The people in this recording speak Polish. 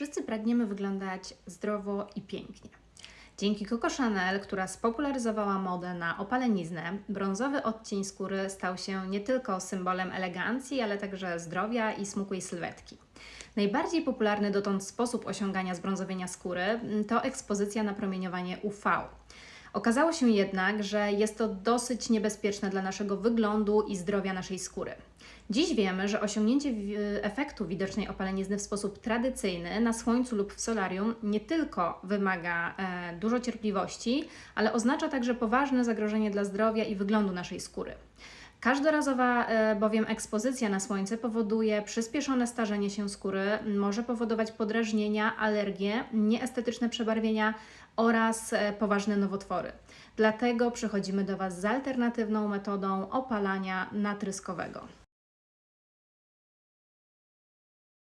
Wszyscy pragniemy wyglądać zdrowo i pięknie. Dzięki Coco Chanel, która spopularyzowała modę na opaleniznę, brązowy odcień skóry stał się nie tylko symbolem elegancji, ale także zdrowia i smukłej sylwetki. Najbardziej popularny dotąd sposób osiągania zbrązowienia skóry mm, to ekspozycja na promieniowanie UV. Okazało się jednak, że jest to dosyć niebezpieczne dla naszego wyglądu i zdrowia naszej skóry. Dziś wiemy, że osiągnięcie efektu widocznej opalenizny w sposób tradycyjny na słońcu lub w solarium nie tylko wymaga e, dużo cierpliwości, ale oznacza także poważne zagrożenie dla zdrowia i wyglądu naszej skóry. Każdorazowa e, bowiem ekspozycja na słońce powoduje przyspieszone starzenie się skóry, może powodować podrażnienia, alergie, nieestetyczne przebarwienia oraz e, poważne nowotwory. Dlatego przychodzimy do Was z alternatywną metodą opalania natryskowego.